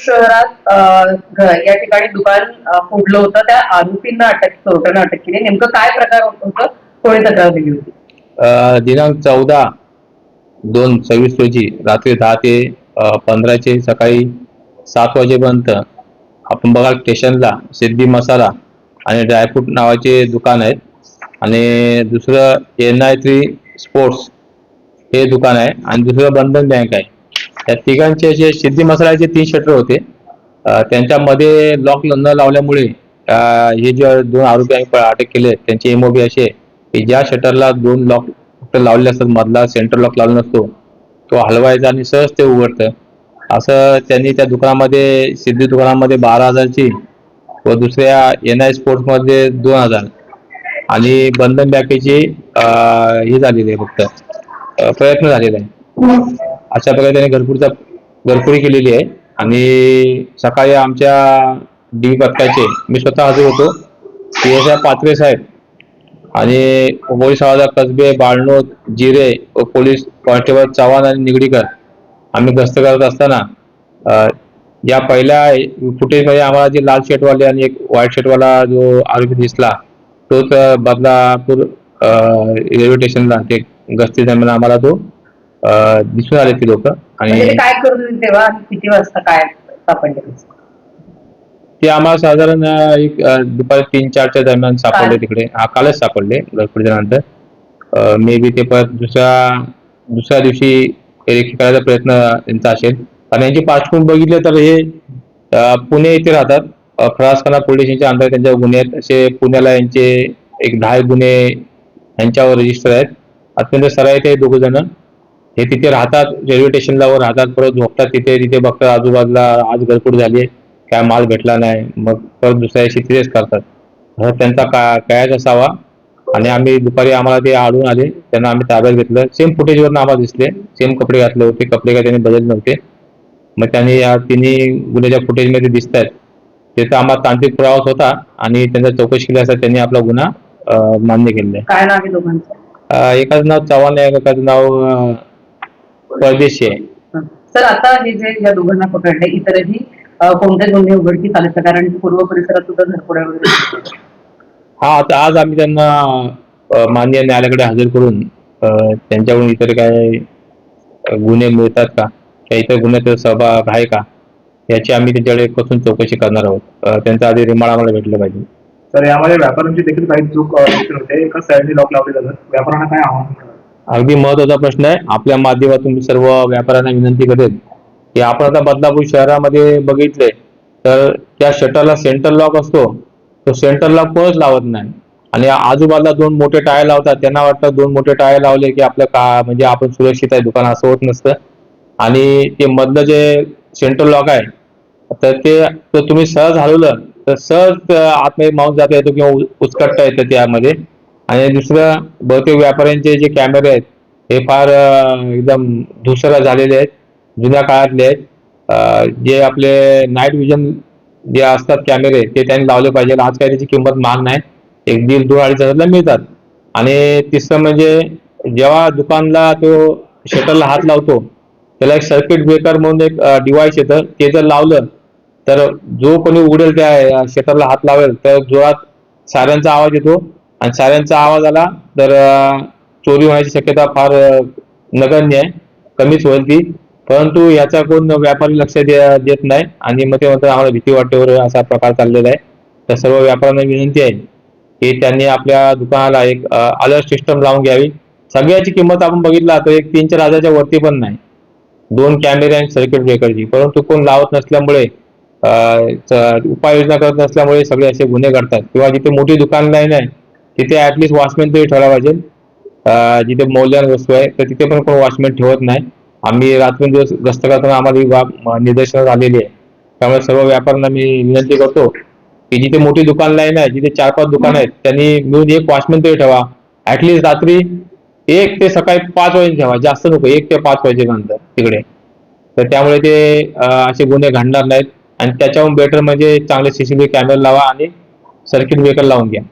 शहरात या ठिकाणी दुकान फोडलं होतं. त्या आरोपींना अटक चोरट्यानं अटक केली. नेमकं काय प्रकार होतं? कोणी तक्रार दिली होती? दिनांक चौदा दोन सव्वीस रोजी रात्री दहा ते पंधराचे सकाळी सात वाजेपर्यंत आपण बघा स्टेशनला सिद्धी मसाला आणि ड्रायफ्रूट नावाचे दुकान आहेत. आणि दुसरं एन आय थ्री स्पोर्ट्स हे दुकान आहे. आणि दुसरं बंधन बँक आहे. त्या तिघांचे जे सिद्धी मसाल्याचे तीन शटर होते त्यांच्यामध्ये लॉक न लावल्यामुळे हे जे दोन आरोपी आम्ही अटक केले त्यांची एमओबी असे की ज्या शटरला दोन लॉक फक्त लावलेले असतात मधला सेंटर लॉक लावला नसतो तो हलवायचा आणि सहज ते उघडतं. असं त्यांनी त्या दुकानामध्ये सिद्धी दुकानामध्ये बारा हजारची व दुसऱ्या एन आय स्पोर्ट्समध्ये दोन हजार. आणि बंधन बँकेची ही झालेली आहे फक्त. प्रयत्न झालेला आहे. अशा प्रकारे त्यांनी घरपुरीचा घरपुरी केलेली आहे. आणि सकाळी आमच्या डी पथकाचे मी स्वतः हजर होतो. पी एस आय पात्रे साहेब आणि पोलीस हवालदार कसबे बाळनोद जिरे व पोलीस कॉन्स्टेबल चव्हाण आणि निगडीकर आम्ही गस्त करत असताना या पहिल्या फुटेजमध्ये आम्हाला जे लाल शर्टवाले आणि एक व्हाईट शर्टवाला जो आरोपी दिसला तोच बदलापूर रेल्वे स्टेशनला ते गस्ती दरम्यान आम्हाला तो दिसून आले ती लोक म्हणजे आणि काय करत होते तेव्हा किती वाजता काय सापडले ते? आम्हाला साधारण एक दुपारी तीन चारच्या दरम्यान सापडले? तिकडे. हा कालच सापडले नंतर. मे बी ते परत दुसऱ्या दुसऱ्या दिवशी निरीक्षण करायचा प्रयत्न त्यांचा असेल. आणि यांची पार्श्वभूमी बघितलं तर हे पुणे येथे राहतात. फरासखाना पोलीस स्टेशनच्या अंतर्गत त्यांच्या गुन्हे आहेत असे पुण्याला यांचे एक दहा गुन्हे यांच्यावर रजिस्टर आहेत. अत्यंत सराईत आहे दोघ जण. हे तिथे राहतात रेल्वे स्टेशनला वर राहतात परत झोपतात तिथे तिथे बघतात आजूबाजूला आज गडबड झाली काय माल भेटला नाही मग परत दुसऱ्या दिवशी तिथेच करतात. त्यांचा का कायच असावा. आणि आम्ही दुपारी आम्हाला ते आढळून आले त्यांना आम्ही ताब्यात घेतलं. सेम फुटेजवरून आम्हाला दिसले सेम कपडे घातले होते कपडे काय त्यांनी बदलले नव्हते. मग त्यांनी या तिन्ही गुन्ह्याच्या फुटेजमध्ये दिसत आहेत त्याचा आम्हाला तांत्रिक पुरावाच होता आणि त्यांचा चौकशी केली असता त्यांनी आपला गुन्हा मान्य केलेला आहे. एकाचं नाव चव्हाण आहे एकाचं नाव परदेशी आहे. हं. सर आता हे जे या दोघांना पकडले इतरही कोणते गुन्हे उघडकीस आले कारण पूर्व परिसरात सुद्धा घरफोड्या वगैरे हा आता आज आम्ही त्यांना अं, मान्य न्यायालयाकडे हजर करून अं, त्यांच्याकडून इतर काय अं, गुन्हे मिळतात का? किंवा इतर गुन्ह्यात सहभाग आहे का? याची आम्ही त्यांच्याकडे कसून चौकशी करणार आहोत. अं, त्यांचा आधी रिमांड आम्हाला भेटलं पाहिजे. तर यामध्ये व्यापाऱ्यांची देखील काही चूक अ, दिसून होते. एका साईडने लॉक लावले जातात. व्यापाऱ्यांना काय आव्हान? अगदी महत्त्वाचा प्रश्न आहे. आपल्या माध्यमातून सर्व व्यापाऱ्यांना विनंती करेल की आपण आता बदलापूर शहरामध्ये बघितले तर त्या शटरला सेंटर लॉक असतो. तो सेंटर लॉक कोणच लावत नाही. आणि आजूबाजूला दोन मोठे टायर लावतात. त्यांना वाटतं दोन मोठे टायर लावले की आपलं का म्हणजे आपण सुरक्षित आहे दुकान असं होत नसतं. आणि ते मधलं जे सेंटर लॉक आहे तर ते तुम्ही सहज हलवलं तर सहज आतमध्ये माऊस जाता येतो किंवा उचकटता येतं त्यामध्ये. आणि दुसरं बहुतेक व्यापाऱ्यांचे जे कॅमेरे आहेत हे फार एकदम धुसरा झालेले आहेत जुन्या काळातले आहेत. जे आपले नाईट विजन जे असतात कॅमेरे ते त्यांनी लावले पाहिजे आज काय त्याची किंमत महाग नाही. एक दीड दोन अडीच हजारला मिळतात. आणि तिसरं म्हणजे जेव्हा दुकानला तो शटरला हात लावतो त्याला एक सर्किट ब्रेकर म्हणून एक डिव्हाइस येतं. ते जर लावलं तर जो कोणी उघडेल त्या शटरला हात लावेल तर जोरात साऱ्यांचा आवाज येतो. आणि साऱ्यांचा आवाज आला तर चोरी होण्याची शक्यता फार नगण्य आहे. कमीच होईल ती. परंतु याचा कोण व्यापारी लक्ष देत नाही आणि मग ते म्हणतात आम्हाला भीती वाटते वगैरे असा प्रकार चाललेला आहे. तर सर्व व्यापाऱ्यांना विनंती आहे की त्यांनी आपल्या दुकानाला एक अलर्ट सिस्टम लावून घ्यावी. सगळ्याची किंमत आपण बघितला तर एक तीन चार हजारच्या वरती पण नाही. दोन कॅमेरे आणि सर्किट ब्रेकरची परंतु कोण लावत नसल्यामुळे उपाययोजना करत नसल्यामुळे सगळे असे गुन्हे घडतात. किंवा जिथे मोठी दुकान नाही नाही तिथे ऍटलिस्ट वॉचमॅन तरी ठेवला पाहिजे. जिथे मौल्यवान वस्तू आहे तर तिथे पण कोण वॉचमॅन ठेवत नाही. आम्ही रात्रंदिवस गस्त करताना आम्हाला ही बाब म- आलेली आहे. त्यामुळे सर्व व्यापाऱ्यांना मी विनंती करतो की जिथे मोठी दुकान लाईन आहे जिथे चार पाच दुकान आहेत त्यांनी मिळून एक वॉचमॅन तरी ठेवा. ऍटलिस्ट रात्री एक ते सकाळी पाच वाजे ठेवा. जास्त नको एक ते पाच वाजेपर्यंत तिकडे. तर त्यामुळे ते असे गुन्हे घडणार नाहीत. आणि त्याच्याहून बेटर म्हणजे चांगले सीसीटीव्ही कॅमेरे लावा आणि सर्किट ब्रेकर लावून घ्या.